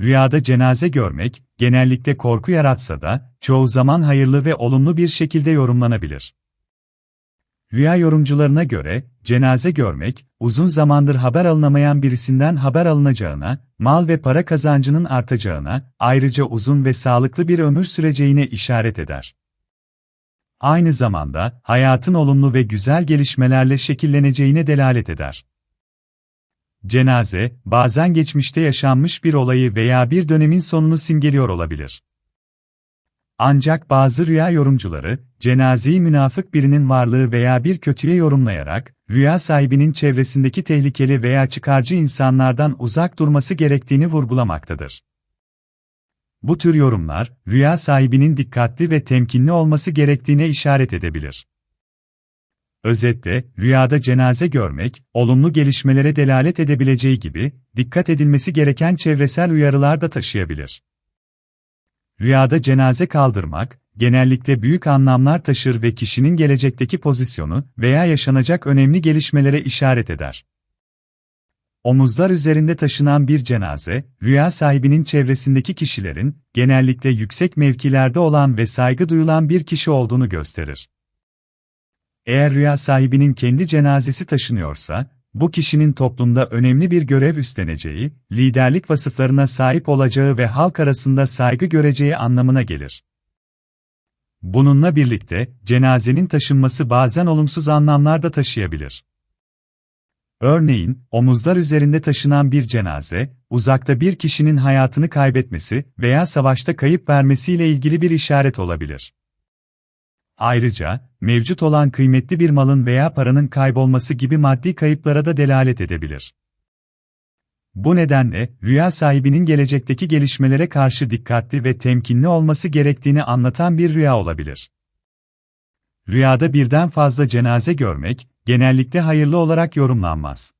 Rüyada cenaze görmek, genellikle korku yaratsa da, çoğu zaman hayırlı ve olumlu bir şekilde yorumlanabilir. Rüya yorumcularına göre, cenaze görmek, uzun zamandır haber alınamayan birisinden haber alınacağına, mal ve para kazancının artacağına, ayrıca uzun ve sağlıklı bir ömür süreceğine işaret eder. Aynı zamanda, hayatın olumlu ve güzel gelişmelerle şekilleneceğine delalet eder. Cenaze, bazen geçmişte yaşanmış bir olayı veya bir dönemin sonunu simgeliyor olabilir. Ancak bazı rüya yorumcuları, cenazeyi münafık birinin varlığı veya bir kötüye yorumlayarak, rüya sahibinin çevresindeki tehlikeli veya çıkarcı insanlardan uzak durması gerektiğini vurgulamaktadır. Bu tür yorumlar, rüya sahibinin dikkatli ve temkinli olması gerektiğine işaret edebilir. Özetle, rüyada cenaze görmek, olumlu gelişmelere delalet edebileceği gibi, dikkat edilmesi gereken çevresel uyarılar da taşıyabilir. Rüyada cenaze kaldırmak, genellikle büyük anlamlar taşır ve kişinin gelecekteki pozisyonu veya yaşanacak önemli gelişmelere işaret eder. Omuzlar üzerinde taşınan bir cenaze, rüya sahibinin çevresindeki kişilerin, genellikle yüksek mevkilerde olan ve saygı duyulan bir kişi olduğunu gösterir. Eğer rüya sahibinin kendi cenazesi taşınıyorsa, bu kişinin toplumda önemli bir görev üstleneceği, liderlik vasıflarına sahip olacağı ve halk arasında saygı göreceği anlamına gelir. Bununla birlikte, cenazenin taşınması bazen olumsuz anlamlar da taşıyabilir. Örneğin, omuzlar üzerinde taşınan bir cenaze, uzakta bir kişinin hayatını kaybetmesi veya savaşta kayıp vermesiyle ilgili bir işaret olabilir. Ayrıca, mevcut olan kıymetli bir malın veya paranın kaybolması gibi maddi kayıplara da delalet edebilir. Bu nedenle, rüya sahibinin gelecekteki gelişmelere karşı dikkatli ve temkinli olması gerektiğini anlatan bir rüya olabilir. Rüyada birden fazla cenaze görmek, genellikle hayırlı olarak yorumlanmaz.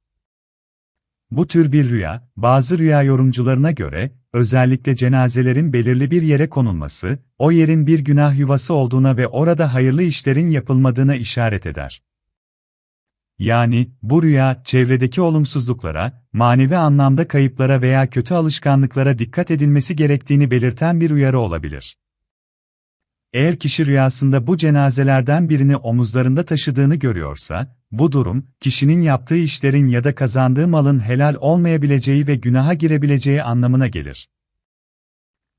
Bu tür bir rüya, bazı rüya yorumcularına göre, özellikle cenazelerin belirli bir yere konulması, o yerin bir günah yuvası olduğuna ve orada hayırlı işlerin yapılmadığına işaret eder. Yani, bu rüya, çevredeki olumsuzluklara, manevi anlamda kayıplara veya kötü alışkanlıklara dikkat edilmesi gerektiğini belirten bir uyarı olabilir. Eğer kişi rüyasında bu cenazelerden birini omuzlarında taşıdığını görüyorsa, bu durum, kişinin yaptığı işlerin ya da kazandığı malın helal olmayabileceği ve günaha girebileceği anlamına gelir.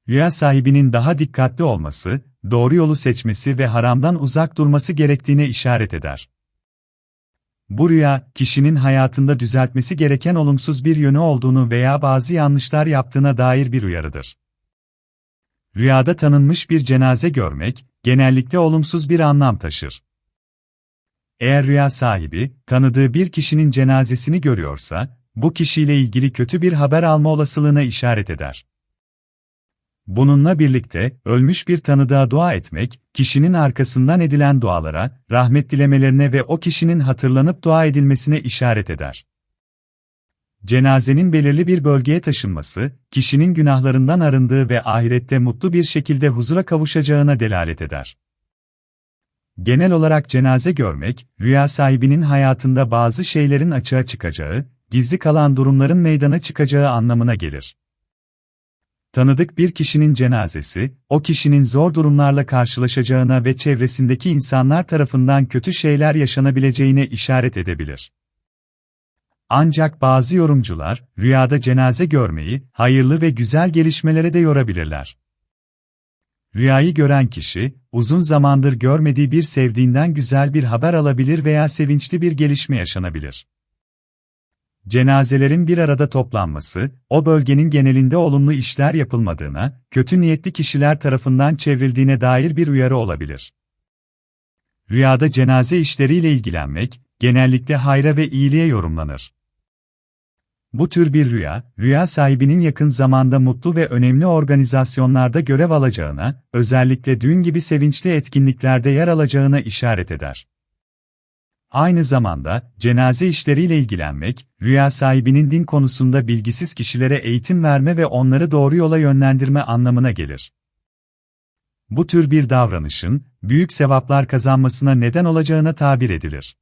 Rüya sahibinin daha dikkatli olması, doğru yolu seçmesi ve haramdan uzak durması gerektiğine işaret eder. Bu rüya, kişinin hayatında düzeltmesi gereken olumsuz bir yönü olduğunu veya bazı yanlışlar yaptığına dair bir uyarıdır. Rüyada tanınmış bir cenaze görmek, genellikle olumsuz bir anlam taşır. Eğer rüya sahibi, tanıdığı bir kişinin cenazesini görüyorsa, bu kişiyle ilgili kötü bir haber alma olasılığına işaret eder. Bununla birlikte, ölmüş bir tanıdığa dua etmek, kişinin arkasından edilen dualara, rahmet dilemelerine ve o kişinin hatırlanıp dua edilmesine işaret eder. Cenazenin belirli bir bölgeye taşınması, kişinin günahlarından arındığı ve ahirette mutlu bir şekilde huzura kavuşacağına delalet eder. Genel olarak cenaze görmek, rüya sahibinin hayatında bazı şeylerin açığa çıkacağı, gizli kalan durumların meydana çıkacağı anlamına gelir. Tanıdık bir kişinin cenazesi, o kişinin zor durumlarla karşılaşacağına ve çevresindeki insanlar tarafından kötü şeyler yaşanabileceğine işaret edebilir. Ancak bazı yorumcular, rüyada cenaze görmeyi, hayırlı ve güzel gelişmelere de yorabilirler. Rüyayı gören kişi, uzun zamandır görmediği bir sevdiğinden güzel bir haber alabilir veya sevinçli bir gelişme yaşanabilir. Cenazelerin bir arada toplanması, o bölgenin genelinde olumlu işler yapılmadığına, kötü niyetli kişiler tarafından çevrildiğine dair bir uyarı olabilir. Rüyada cenaze işleriyle ilgilenmek, genellikle hayra ve iyiliğe yorumlanır. Bu tür bir rüya, rüya sahibinin yakın zamanda mutlu ve önemli organizasyonlarda görev alacağına, özellikle düğün gibi sevinçli etkinliklerde yer alacağına işaret eder. Aynı zamanda, cenaze işleriyle ilgilenmek, rüya sahibinin din konusunda bilgisiz kişilere eğitim verme ve onları doğru yola yönlendirme anlamına gelir. Bu tür bir davranışın, büyük sevaplar kazanmasına neden olacağına tabir edilir.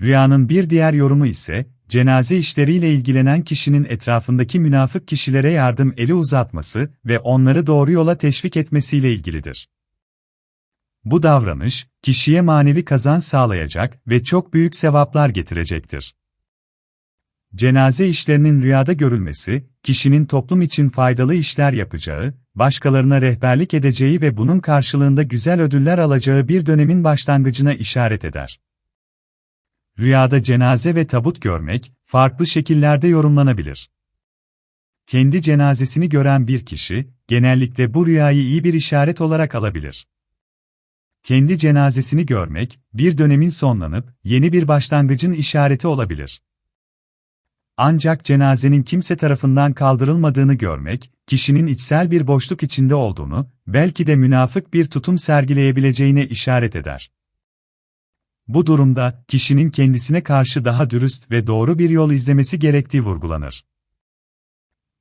Rüyanın bir diğer yorumu ise, cenaze işleriyle ilgilenen kişinin etrafındaki münafık kişilere yardım eli uzatması ve onları doğru yola teşvik etmesiyle ilgilidir. Bu davranış, kişiye manevi kazanç sağlayacak ve çok büyük sevaplar getirecektir. Cenaze işlerinin rüyada görülmesi, kişinin toplum için faydalı işler yapacağı, başkalarına rehberlik edeceği ve bunun karşılığında güzel ödüller alacağı bir dönemin başlangıcına işaret eder. Rüyada cenaze ve tabut görmek, farklı şekillerde yorumlanabilir. Kendi cenazesini gören bir kişi, genellikle bu rüyayı iyi bir işaret olarak alabilir. Kendi cenazesini görmek, bir dönemin sonlanıp, yeni bir başlangıcın işareti olabilir. Ancak cenazenin kimse tarafından kaldırılmadığını görmek, kişinin içsel bir boşluk içinde olduğunu, belki de münafık bir tutum sergileyebileceğine işaret eder. Bu durumda, kişinin kendisine karşı daha dürüst ve doğru bir yol izlemesi gerektiği vurgulanır.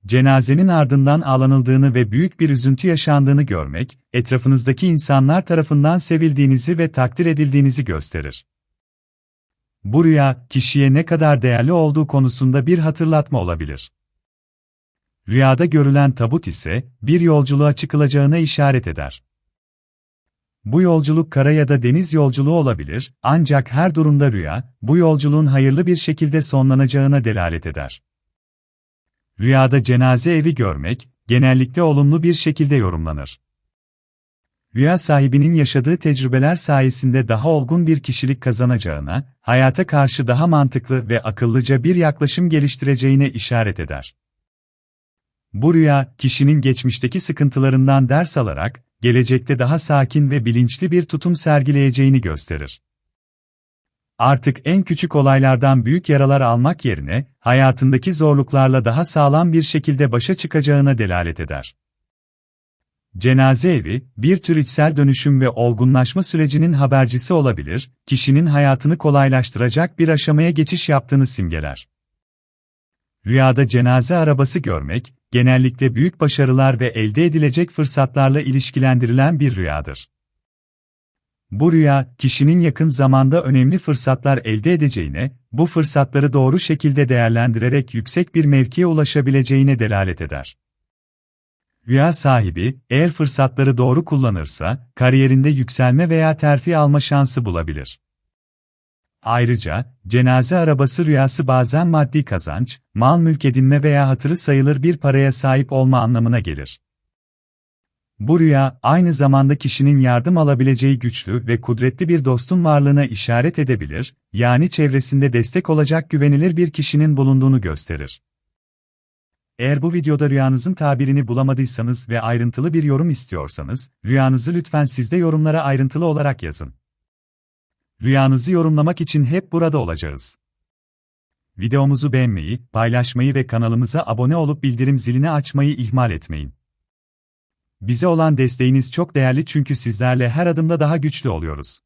Cenazenin ardından ağlanıldığını ve büyük bir üzüntü yaşandığını görmek, etrafınızdaki insanlar tarafından sevildiğinizi ve takdir edildiğinizi gösterir. Bu rüya, kişiye ne kadar değerli olduğu konusunda bir hatırlatma olabilir. Rüyada görülen tabut ise, bir yolculuğa çıkılacağına işaret eder. Bu yolculuk kara ya da deniz yolculuğu olabilir, ancak her durumda rüya, bu yolculuğun hayırlı bir şekilde sonlanacağına delalet eder. Rüyada cenaze evi görmek, genellikle olumlu bir şekilde yorumlanır. Rüya sahibinin yaşadığı tecrübeler sayesinde daha olgun bir kişilik kazanacağına, hayata karşı daha mantıklı ve akıllıca bir yaklaşım geliştireceğine işaret eder. Bu rüya, kişinin geçmişteki sıkıntılarından ders alarak, gelecekte daha sakin ve bilinçli bir tutum sergileyeceğini gösterir. Artık en küçük olaylardan büyük yaralar almak yerine, hayatındaki zorluklarla daha sağlam bir şekilde başa çıkacağına delalet eder. Cenaze evi, bir tür içsel dönüşüm ve olgunlaşma sürecinin habercisi olabilir, kişinin hayatını kolaylaştıracak bir aşamaya geçiş yaptığını simgeler. Rüyada cenaze arabası görmek, genellikle büyük başarılar ve elde edilecek fırsatlarla ilişkilendirilen bir rüyadır. Bu rüya, kişinin yakın zamanda önemli fırsatlar elde edeceğine, bu fırsatları doğru şekilde değerlendirerek yüksek bir mevkiye ulaşabileceğine delalet eder. Rüya sahibi, eğer fırsatları doğru kullanırsa, kariyerinde yükselme veya terfi alma şansı bulabilir. Ayrıca, cenaze arabası rüyası bazen maddi kazanç, mal mülk edinme veya hatırı sayılır bir paraya sahip olma anlamına gelir. Bu rüya, aynı zamanda kişinin yardım alabileceği güçlü ve kudretli bir dostun varlığına işaret edebilir, yani çevresinde destek olacak güvenilir bir kişinin bulunduğunu gösterir. Eğer bu videoda rüyanızın tabirini bulamadıysanız ve ayrıntılı bir yorum istiyorsanız, rüyanızı lütfen sizde yorumlara ayrıntılı olarak yazın. Rüyanızı yorumlamak için hep burada olacağız. Videomuzu beğenmeyi, paylaşmayı ve kanalımıza abone olup bildirim zilini açmayı ihmal etmeyin. Bize olan desteğiniz çok değerli çünkü sizlerle her adımda daha güçlü oluyoruz.